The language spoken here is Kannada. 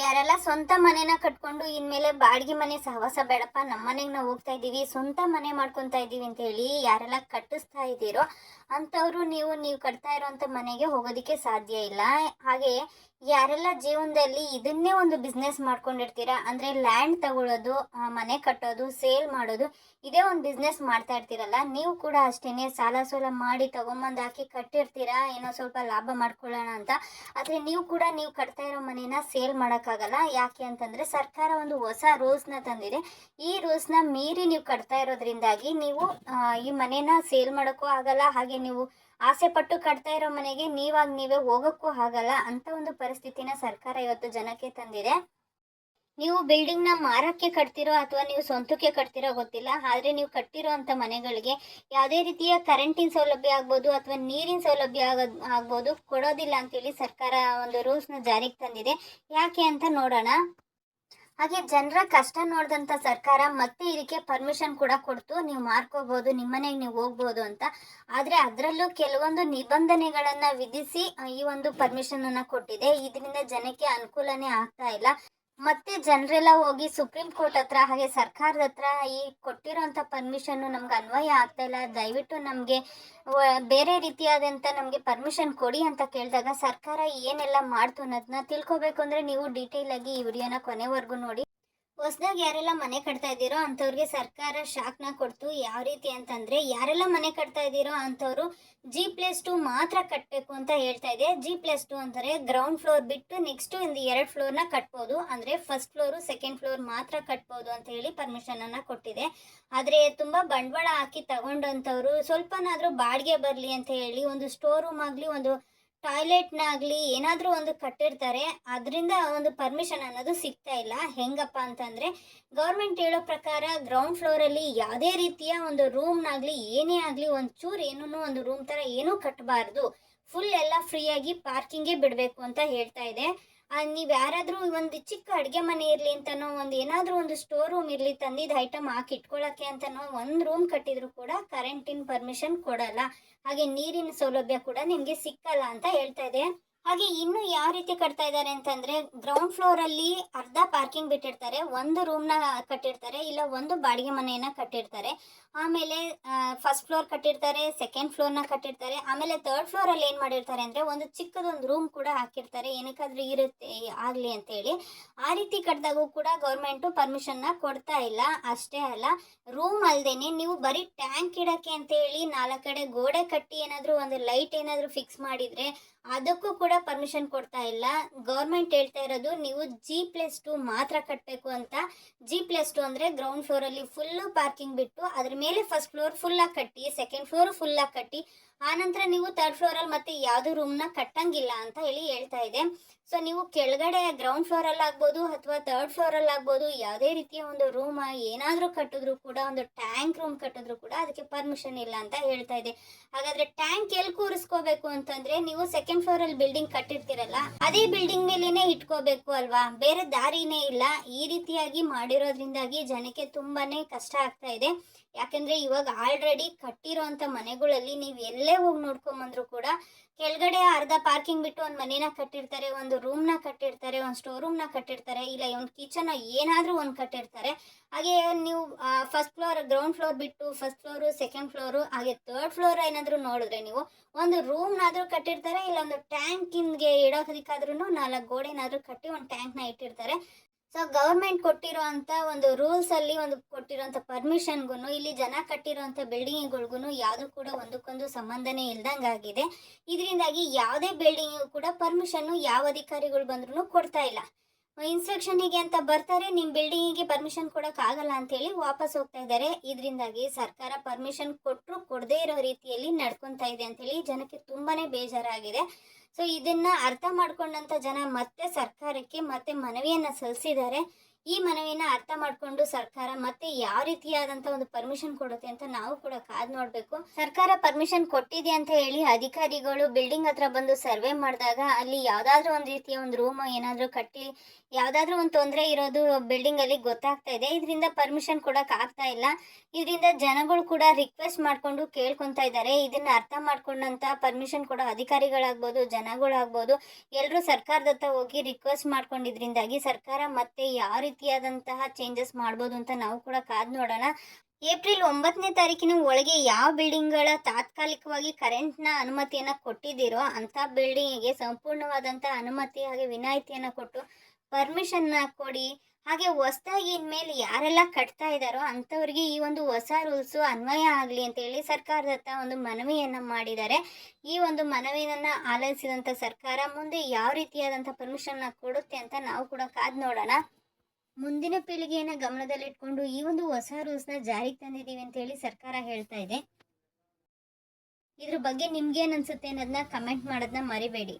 ಯಾರೆಲ್ಲ ಸ್ವಂತ ಮನೆನ ಕಟ್ಕೊಂಡು ಇನ್ಮೇಲೆ ಬಾಡಿಗೆ ಮನೆ ಸಹವಾಸ ಬೇಡಪ್ಪ ನಮ್ಮ ಮನೆಗೆ ನಾವು ಹೋಗ್ತಾ ಇದ್ದೀವಿ ಸ್ವಂತ ಮನೆ ಮಾಡ್ಕೊತಾ ಇದ್ದೀವಿ ಅಂತ ಹೇಳಿ ಯಾರೆಲ್ಲ ಕಟ್ಟಿಸ್ತಾ ಇದ್ದೀರೋ ಅಂಥವ್ರು ನೀವು ನೀವು ಕಟ್ತಾ ಇರೋವಂಥ ಮನೆಗೆ ಹೋಗೋದಕ್ಕೆ ಸಾಧ್ಯ ಇಲ್ಲ. ಹಾಗೆ ಯಾರೆಲ್ಲ ಜೀವನದಲ್ಲಿ ಇದನ್ನೇ ಒಂದು ಬಿಸ್ನೆಸ್ ಮಾಡ್ಕೊಂಡಿರ್ತೀರಾ, ಅಂದರೆ ಲ್ಯಾಂಡ್ ತಗೊಳ್ಳೋದು ಮನೆ ಕಟ್ಟೋದು ಸೇಲ್ ಮಾಡೋದು, ಇದೇ ಒಂದು ಬಿಸ್ನೆಸ್ ಮಾಡ್ತಾ ಇರ್ತೀರಲ್ಲ, ನೀವು ಕೂಡ ಅಷ್ಟೇನೆ ಸಾಲ ಸೋಲ ಮಾಡಿ ತಗೊಂಬಂದು ಹಾಕಿ ಕಟ್ಟಿರ್ತೀರಾ, ಏನೋ ಸ್ವಲ್ಪ ಲಾಭ ಮಾಡ್ಕೊಳ್ಳೋಣ ಅಂತ. ಆದರೆ ನೀವು ಕೂಡ, ನೀವು ಕಟ್ತಾ ಇರೋ ಮನೇನ ಸೇಲ್ ಮಾಡೋಕ್ಕಾಗಲ್ಲ ಯಾಕೆ ಅಂತಂದರೆ ಸರ್ಕಾರ ಒಂದು ಹೊಸ ರೂಲ್ಸ್ನ ತಂದಿದೆ. ಈ ರೂಲ್ಸ್ನ ಮೀರಿ ನೀವು ಕಟ್ತಾ ಇರೋದ್ರಿಂದಾಗಿ ನೀವು ಈ ಮನೇನ ಸೇಲ್ ಮಾಡೋಕ್ಕೂ ಆಗಲ್ಲ. ಹಾಗೆ ನೀವು ಆಸೆ ಪಟ್ಟು ಕಟ್ತಾ ಇರೋ ಮನೆಗೆ ನೀವಾಗ ನೀವೇ ಹೋಗೋಕ್ಕೂ ಆಗಲ್ಲ ಅಂತ ಒಂದು ಪರಿಸ್ಥಿತಿನ ಸರ್ಕಾರ ಇವತ್ತು ಜನಕ್ಕೆ ತಂದಿದೆ. ನೀವು ಬಿಲ್ಡಿಂಗ್ನ ಮಾರಕ್ಕೆ ಕಟ್ತಿರೋ ಅಥವಾ ನೀವು ಸ್ವಂತಕ್ಕೆ ಕಟ್ತಿರೋ ಗೊತ್ತಿಲ್ಲ. ಆದರೆ ನೀವು ಕಟ್ಟಿರೋ ಅಂಥ ಮನೆಗಳಿಗೆ ಯಾವುದೇ ರೀತಿಯ ಕರೆಂಟಿನ ಸೌಲಭ್ಯ ಆಗ್ಬೋದು ಅಥವಾ ನೀರಿನ ಸೌಲಭ್ಯ ಆಗ್ಬೋದು ಕೊಡೋದಿಲ್ಲ ಅಂತೇಳಿ ಸರ್ಕಾರ ಒಂದು ರೂಲ್ಸ್ನ ಜಾರಿಗೆ ತಂದಿದೆ. ಯಾಕೆ ಅಂತ ನೋಡೋಣ. ಹಾಗೆ ಜನರ ಕಷ್ಟ ನೋಡಿದಂಥ ಸರ್ಕಾರ ಮತ್ತೆ ಇದಕ್ಕೆ ಪರ್ಮಿಷನ್ ಕೂಡ ಕೊಡ್ತು. ನೀವು ಮಾರ್ಕೋಬೋದು ನಿಮ್ಮನೆಗೆ ನೀವು ಹೋಗ್ಬೋದು ಅಂತ. ಆದರೆ ಅದರಲ್ಲೂ ಕೆಲವೊಂದು ನಿಬಂಧನೆಗಳನ್ನು ವಿಧಿಸಿ ಈ ಒಂದು ಪರ್ಮಿಷನನ್ನು ಕೊಟ್ಟಿದೆ. ಇದರಿಂದ ಜನಕ್ಕೆ ಅನುಕೂಲನೇ ಆಗ್ತಾ ಇಲ್ಲ. ಮತ್ತೆ ಜನರೆಲ್ಲ ಹೋಗಿ ಸುಪ್ರೀಂ ಕೋರ್ಟ್ ಹತ್ರ, ಹಾಗೆ ಸರ್ಕಾರದ ಹತ್ರ ಈ ಕೊಟ್ಟಿರೋಂಥ ಪರ್ಮಿಷನ್ನು ನಮ್ಗೆ ಅನ್ವಯ ಆಗ್ತಾ ಇಲ್ಲ. ದಯವಿಟ್ಟು ನಮಗೆ ಬೇರೆ ರೀತಿಯಾದಂಥ ನಮಗೆ ಪರ್ಮಿಷನ್ ಕೊಡಿ ಅಂತ ಕೇಳಿದಾಗ ಸರ್ಕಾರ ಏನೆಲ್ಲ ಮಾಡ್ತು ಅನ್ನೋದನ್ನ ತಿಳ್ಕೊಬೇಕು ಅಂದರೆ ನೀವು ಡೀಟೇಲ್ ಆಗಿ ಈ ವಿಡಿಯೋನ ಕೊನೆವರೆಗೂ ನೋಡಿ. ಹೊಸದಾಗಿ ಯಾರೆಲ್ಲ ಮನೆ ಕಟ್ತಾ ಇದ್ದೀರೋ ಅಂಥವ್ರಿಗೆ ಸರ್ಕಾರ ಶಾಕ್ನ ಕೊಡ್ತು. ಯಾವ ರೀತಿ ಅಂತಂದರೆ, ಯಾರೆಲ್ಲ ಮನೆ ಕಟ್ತಾ ಇದ್ದೀರೋ ಅಂಥವ್ರು ಜಿ ಪ್ಲಸ್ ಟು ಮಾತ್ರ ಕಟ್ಟಬೇಕು ಅಂತ ಹೇಳ್ತಾ ಇದೆ. ಜಿ ಪ್ಲಸ್ ಟು ಅಂದರೆ ಗ್ರೌಂಡ್ ಫ್ಲೋರ್ ಬಿಟ್ಟು ನೆಕ್ಸ್ಟ್ ಇಂದು ಎರಡು ಫ್ಲೋರ್ನ ಕಟ್ಬೋದು. ಅಂದರೆ ಫಸ್ಟ್ ಫ್ಲೋರು ಸೆಕೆಂಡ್ ಫ್ಲೋರ್ ಮಾತ್ರ ಕಟ್ಬೋದು ಅಂತ ಹೇಳಿ ಪರ್ಮಿಷನನ್ನು ಕೊಟ್ಟಿದೆ. ಆದರೆ ತುಂಬ ಬಂಡವಾಳ ಹಾಕಿ ತಗೊಂಡಂಥವ್ರು, ಸ್ವಲ್ಪನಾದರೂ ಬಾಡಿಗೆ ಬರಲಿ ಅಂತ ಹೇಳಿ, ಒಂದು ಸ್ಟೋರ್ ರೂಮ್ ಆಗಲಿ, ಒಂದು ಟಾಯ್ಲೆಟ್ನಾಗಲಿ ಏನಾದರೂ ಒಂದು ಕಟ್ಟಿರ್ತಾರೆ, ಅದರಿಂದ ಒಂದು ಪರ್ಮಿಷನ್ ಅನ್ನೋದು ಸಿಗ್ತಾ ಇಲ್ಲ. ಹೆಂಗಪ್ಪ ಅಂತಂದರೆ, ಗೌರ್ಮೆಂಟ್ ಹೇಳೋ ಪ್ರಕಾರ ಗ್ರೌಂಡ್ ಫ್ಲೋರಲ್ಲಿ ಯಾವುದೇ ರೀತಿಯ ಒಂದು ರೂಮ್ನಾಗಲಿ, ಏನೇ ಆಗಲಿ ಒಂದು ಚೂರು ಏನೂ ಒಂದು ರೂಮ್ ಥರ ಏನೂ ಕಟ್ಟಬಾರ್ದು ಫುಲ್ ಎಲ್ಲ ಫ್ರೀಯಾಗಿ ಪಾರ್ಕಿಂಗೇ ಬಿಡಬೇಕು ಅಂತ ಹೇಳ್ತಾ ಇದೆ. ನೀವು ಯಾರಾದರೂ ಒಂದು ಚಿಕ್ಕ ಅಡುಗೆ ಮನೆ ಇರಲಿ ಅಂತನೋ, ಒಂದು ಏನಾದರೂ ಒಂದು ಸ್ಟೋರ್ ರೂಮ್ ಇರಲಿ ತಂದಿದ್ದು ಐಟಮ್ ಹಾಕಿ ಇಟ್ಕೊಳ್ಳೋಕ್ಕೆ ಅಂತನೋ, ಒಂದು ರೂಮ್ ಕಟ್ಟಿದ್ರು ಕೂಡ ಕರೆಂಟಿನ ಪರ್ಮಿಷನ್ ಕೊಡಲ್ಲ. ಹಾಗೆ ನೀರಿನ ಸೌಲಭ್ಯ ಕೂಡ ನಿಮಗೆ ಸಿಕ್ಕಲ್ಲ ಅಂತ ಹೇಳ್ತಾ ಇದೆ ಹಾಗೆ ಇನ್ನು ಯಾವ ರೀತಿ ಕಟ್ತಾ ಇದ್ದಾರೆ ಅಂತಂದ್ರೆ ಗ್ರೌಂಡ್ ಫ್ಲೋರ್ ಅಲ್ಲಿ ಅರ್ಧ ಪಾರ್ಕಿಂಗ್ ಬಿಟ್ಟಿರ್ತಾರೆ, ಒಂದು ರೂಮ್ನ ಕಟ್ಟಿರ್ತಾರೆ, ಇಲ್ಲ ಒಂದು ಬಾಡಿಗೆ ಮನೆಯನ್ನ ಕಟ್ಟಿರ್ತಾರೆ. ಆಮೇಲೆ ಫಸ್ಟ್ ಫ್ಲೋರ್ ಕಟ್ಟಿರ್ತಾರೆ ಸೆಕೆಂಡ್ ಫ್ಲೋರ್ನ ಕಟ್ಟಿರ್ತಾರೆ. ಆಮೇಲೆ ತರ್ಡ್ ಫ್ಲೋರ್ ಅಲ್ಲಿ ಏನ್ ಮಾಡಿರ್ತಾರೆ ಅಂದ್ರೆ, ಒಂದು ಚಿಕ್ಕದೊಂದು ರೂಮ್ ಕೂಡ ಹಾಕಿರ್ತಾರೆ. ಏನಕ್ಕಾದ್ರೂ ಇರುತ್ತೆ, ಆಗ್ಲಿ ಅಂತೇಳಿ ಆ ರೀತಿ ಕಟ್ಟಿದಾಗೂ ಕೂಡ ಗೌರ್ಮೆಂಟ್ ಪರ್ಮಿಷನ್ನ ಕೊಡ್ತಾ ಇಲ್ಲ. ಅಷ್ಟೇ ಅಲ್ಲ ರೂಮ್ ಅಲ್ದೇನೆ ನೀವು ಬರೀ ಟ್ಯಾಂಕ್ ಇಡಕ್ಕೆ ಅಂತ ಹೇಳಿ ನಾಲ್ಕು ಗೋಡೆ ಕಟ್ಟಿ ಏನಾದರೂ ಒಂದು ಲೈಟ್ ಏನಾದರೂ ಫಿಕ್ಸ್ ಮಾಡಿದ್ರೆ, ಅದಕ್ಕೂ ಕೂಡ ಪರ್ಮಿಷನ್ ಕೊಡ್ತಾ ಇಲ್ಲ. ಗೌರ್ಮೆಂಟ್ ಹೇಳ್ತಾ ಇರೋದು ನೀವು ಜಿ ಪ್ಲಸ್ ಟು ಮಾತ್ರ ಕಟ್ಟಬೇಕು ಅಂತ. ಜಿ ಪ್ಲಸ್ ಟು ಅಂದರೆ ಗ್ರೌಂಡ್ ಫ್ಲೋರಲ್ಲಿ ಫುಲ್ಲು ಪಾರ್ಕಿಂಗ್ ಬಿಟ್ಟು ಅದ್ರ ಮೇಲೆ ಫಸ್ಟ್ ಫ್ಲೋರ್ ಫುಲ್ಲಾಗಿ ಕಟ್ಟಿ ಸೆಕೆಂಡ್ ಫ್ಲೋರ್ ಫುಲ್ಲಾಗಿ ಕಟ್ಟಿ ಆನಂತರ ನೀವು ತರ್ಡ್ ಫ್ಲೋರಲ್ಲಿ ಮತ್ತೆ ಯಾವುದು ರೂಮ್ನ ಕಟ್ಟಂಗಿಲ್ಲ ಅಂತ ಹೇಳಿ ಹೇಳ್ತಾ ಇದೆ. ಸೊ ನೀವು ಕೆಳಗಡೆ ಗ್ರೌಂಡ್ ಫ್ಲೋರಲ್ಲಿ ಆಗ್ಬೋದು ಅಥವಾ ತರ್ಡ್ ಫ್ಲೋರಲ್ಲಿ ಆಗ್ಬೋದು, ಯಾವುದೇ ರೀತಿಯ ಒಂದು ರೂಮ್ ಏನಾದರೂ ಕಟ್ಟಿದ್ರು ಕೂಡ, ಒಂದು ಟ್ಯಾಂಕ್ ರೂಮ್ ಕಟ್ಟಿದ್ರು ಕೂಡ ಅದಕ್ಕೆ ಪರ್ಮಿಷನ್ ಇಲ್ಲ ಅಂತ ಹೇಳ್ತಾ ಇದೆ. ಹಾಗಾದ್ರೆ ಟ್ಯಾಂಕ್ ಎಲ್ಲಿ ಕೂರಿಸ್ಕೋಬೇಕು ಅಂತಂದ್ರೆ, ನೀವು ಸೆಕೆಂಡ್ ಫ್ಲೋರ್ ಅಲ್ಲಿ ಬಿಲ್ಡಿಂಗ್ ಕಟ್ಟಿರ್ತೀರಲ್ಲ, ಅದೇ ಬಿಲ್ಡಿಂಗ್ ಮೇಲೇನೆ ಇಟ್ಕೋಬೇಕು ಅಲ್ವಾ? ಬೇರೆ ದಾರಿನೇ ಇಲ್ಲ. ಈ ರೀತಿಯಾಗಿ ಮಾಡಿರೋದ್ರಿಂದಾಗಿ ಜನಕ್ಕೆ ತುಂಬಾನೇ ಕಷ್ಟ ಆಗ್ತಾ ಇದೆ. ಯಾಕಂದ್ರೆ ಇವಾಗ ಆಲ್ರೆಡಿ ಕಟ್ಟಿರೋಂಥ ಮನೆಗಳಲ್ಲಿ ನೀವು ಎಲ್ಲೇ ಹೋಗಿ ನೋಡ್ಕೊಂಬಂದ್ರು ಕೂಡ ಕೆಳಗಡೆ ಅರ್ಧ ಪಾರ್ಕಿಂಗ್ ಬಿಟ್ಟು ಒಂದು ಮನೇನ ಕಟ್ಟಿರ್ತಾರೆ, ಒಂದು ರೂಮ್ನ ಕಟ್ಟಿರ್ತಾರೆ, ಒಂದು ಸ್ಟೋರ್ ರೂಮ್ನ ಕಟ್ಟಿರ್ತಾರೆ, ಇಲ್ಲ ಒಂದು ಕಿಚನ್ ಏನಾದರೂ ಒಂದು ಕಟ್ಟಿರ್ತಾರೆ. ಹಾಗೆ ನೀವು ಫಸ್ಟ್ ಫ್ಲೋರ್ ಗ್ರೌಂಡ್ ಫ್ಲೋರ್ ಬಿಟ್ಟು ಫಸ್ಟ್ ಫ್ಲೋರು ಸೆಕೆಂಡ್ ಫ್ಲೋರು ಹಾಗೆ ತರ್ಡ್ ಫ್ಲೋರ್ ಏನಾದರೂ ನೋಡಿದ್ರೆ ನೀವು ಒಂದು ರೂಮ್ನಾದರೂ ಕಟ್ಟಿರ್ತಾರೆ, ಇಲ್ಲ ಒಂದು ಟ್ಯಾಂಕಿಂಗೆ ಇಡೋದಕ್ಕಾದ್ರೂ ನಾಲ್ಕು ಗೋಡೆನಾದರೂ ಕಟ್ಟಿ ಒಂದು ಟ್ಯಾಂಕ್ನ ಇಟ್ಟಿರ್ತಾರೆ. ಸೊ ಗೌರ್ಮೆಂಟ್ ಕೊಟ್ಟಿರೋ ಅಂತ ಒಂದು ರೂಲ್ಸ್ ಅಲ್ಲಿ ಒಂದು ಕೊಟ್ಟಿರೋಂಥ ಪರ್ಮಿಷನ್ಗೂ ಇಲ್ಲಿ ಜನ ಕಟ್ಟಿರೋಂಥ ಬಿಲ್ಡಿಂಗ್ಗಳಿಗೂ ಯಾವುದು ಕೂಡ ಒಂದಕ್ಕೊಂದು ಸಂಬಂಧನೇ ಇಲ್ದಂಗೆ ಆಗಿದೆ ಇದರಿಂದಾಗಿ ಯಾವುದೇ ಬಿಲ್ಡಿಂಗ್ ಕೂಡ ಪರ್ಮಿಷನ್ನು ಯಾವ ಅಧಿಕಾರಿಗಳು ಬಂದ್ರೂ ಕೊಡ್ತಾ ಇಲ್ಲ. ಇನ್ಸ್ಪೆಕ್ಷನಿಗೆ ಅಂತ ಬರ್ತಾರೆ ನಿಮ್ಮ ಬಿಲ್ಡಿಂಗಿಗೆ ಪರ್ಮಿಷನ್ ಕೊಡೋಕ್ಕಾಗಲ್ಲ ಅಂತೇಳಿ ವಾಪಸ್ ಹೋಗ್ತಾ ಇದ್ದಾರೆ. ಇದರಿಂದಾಗಿ ಸರ್ಕಾರ ಪರ್ಮಿಷನ್ ಕೊಟ್ಟರು ಕೊಡದೇ ಇರೋ ರೀತಿಯಲ್ಲಿ ನಡ್ಕೊತಾ ಇದೆ ಅಂತೇಳಿ ಜನಕ್ಕೆ ತುಂಬಾನೇ ಬೇಜಾರಾಗಿದೆ. ಸೊ ಇದನ್ನ ಅರ್ಥ ಮಾಡ್ಕೊಂಡಂತ ಜನ ಮತ್ತೆ ಸರ್ಕಾರಕ್ಕೆ ಮತ್ತೆ ಮನವಿಯನ್ನ ಸಲ್ಲಿಸಿದ್ದಾರೆ. ಈ ಮನವಿಯನ್ನ ಅರ್ಥ ಮಾಡ್ಕೊಂಡು ಸರ್ಕಾರ ಮತ್ತೆ ಯಾವ ರೀತಿಯಾದಂತ ಒಂದು ಪರ್ಮಿಷನ್ ಕೊಡುತ್ತೆ ಅಂತ ನಾವು ಕೂಡ ಕಾದ್ ನೋಡ್ಬೇಕು. ಸರ್ಕಾರ ಪರ್ಮಿಷನ್ ಕೊಟ್ಟಿದೆ ಅಂತ ಹೇಳಿ ಅಧಿಕಾರಿಗಳು ಬಿಲ್ಡಿಂಗ್ ಹತ್ರ ಬಂದು ಸರ್ವೆ ಮಾಡಿದಾಗ ಅಲ್ಲಿ ಯಾವ್ದಾದ್ರು ಒಂದು ರೀತಿಯ ಒಂದು ರೂಮ್ ಏನಾದ್ರೂ ಕಟ್ಟಿ, ಯಾವ್ದಾದ್ರು ಒಂದು ತೊಂದರೆ ಇರೋದು ಬಿಲ್ಡಿಂಗ್ ಅಲ್ಲಿ ಗೊತ್ತಾಗ್ತಾ ಇದೆ. ಇದರಿಂದ ಪರ್ಮಿಷನ್ ಕೊಡಕ್ ಆಗ್ತಾ ಇಲ್ಲ. ಇದರಿಂದ ಜನಗಳು ಕೂಡ ರಿಕ್ವೆಸ್ಟ್ ಮಾಡ್ಕೊಂಡು ಕೇಳ್ಕೊಂತಾ ಇದ್ದಾರೆ. ಇದನ್ನ ಅರ್ಥ ಮಾಡ್ಕೊಂಡಂತ ಪರ್ಮಿಷನ್ ಕೊಡೋ ಅಧಿಕಾರಿಗಳಾಗ್ಬೋದು ಜನಗಳಾಗ್ಬೋದು ಎಲ್ಲರೂ ಸರ್ಕಾರದತ್ತ ಹೋಗಿ ರಿಕ್ವೆಸ್ಟ್ ಮಾಡ್ಕೊಂಡಿದ್ರಿಂದಾಗಿ ಸರ್ಕಾರ ಮತ್ತೆ ಯಾವ ರೀತಿಯಾದಂತಹ ಚೇಂಜಸ್ ಮಾಡ್ಬೋದು ಅಂತ ನಾವು ಕೂಡ ಕಾದ್ ನೋಡೋಣ. ಏಪ್ರಿಲ್ ಒಂಬತ್ತನೇ ತಾರೀಕಿನ ಒಳಗೆ ಯಾವ ಬಿಲ್ಡಿಂಗ್ಗಳ ತಾತ್ಕಾಲಿಕವಾಗಿ ಕರೆಂಟ್ನ ಅನುಮತಿಯನ್ನು ಕೊಟ್ಟಿದ್ದೀರೋ ಅಂಥ ಬಿಲ್ಡಿಂಗಿಗೆ ಸಂಪೂರ್ಣವಾದಂಥ ಅನುಮತಿ ಹಾಗೆ ವಿನಾಯಿತಿಯನ್ನು ಕೊಟ್ಟು ಪರ್ಮಿಷನ್ನ ಕೊಡಿ. ಹಾಗೆ ಹೊಸದಾಗಿ ಇನ್ಮೇಲೆ ಯಾರೆಲ್ಲ ಕಟ್ತಾ ಇದ್ದಾರೋ ಅಂಥವ್ರಿಗೆ ಈ ಒಂದು ಹೊಸ ರೂಲ್ಸು ಅನ್ವಯ ಆಗಲಿ ಅಂತ ಹೇಳಿ ಸರ್ಕಾರದ ಹತ್ರ ಒಂದು ಮನವಿಯನ್ನು ಮಾಡಿದ್ದಾರೆ. ಈ ಒಂದು ಮನವಿಯನ್ನು ಆಲೈಸಿದಂಥ ಸರ್ಕಾರ ಮುಂದೆ ಯಾವ ರೀತಿಯಾದಂಥ ಪರ್ಮಿಷನ್ನ ಕೊಡುತ್ತೆ ಅಂತ ನಾವು ಕೂಡ ಕಾದು ನೋಡೋಣ. ಮುಂದಿನ ಪೀಳಿಗೆಯನ್ನು ಗಮನದಲ್ಲಿಟ್ಕೊಂಡು ಈ ಒಂದು ಹೊಸ ರೂಲ್ಸ್ನ ಜಾರಿಗೆ ತಂದಿದ್ದೀವಿ ಅಂತ ಹೇಳಿ ಸರ್ಕಾರ ಹೇಳ್ತಾ ಇದೆ. ಇದ್ರ ಬಗ್ಗೆ ನಿಮ್ಗೇನು ಅನ್ಸುತ್ತೆ ಅನ್ನೋದನ್ನ ಕಮೆಂಟ್ ಮಾಡೋದನ್ನ ಮರಿಬೇಡಿ.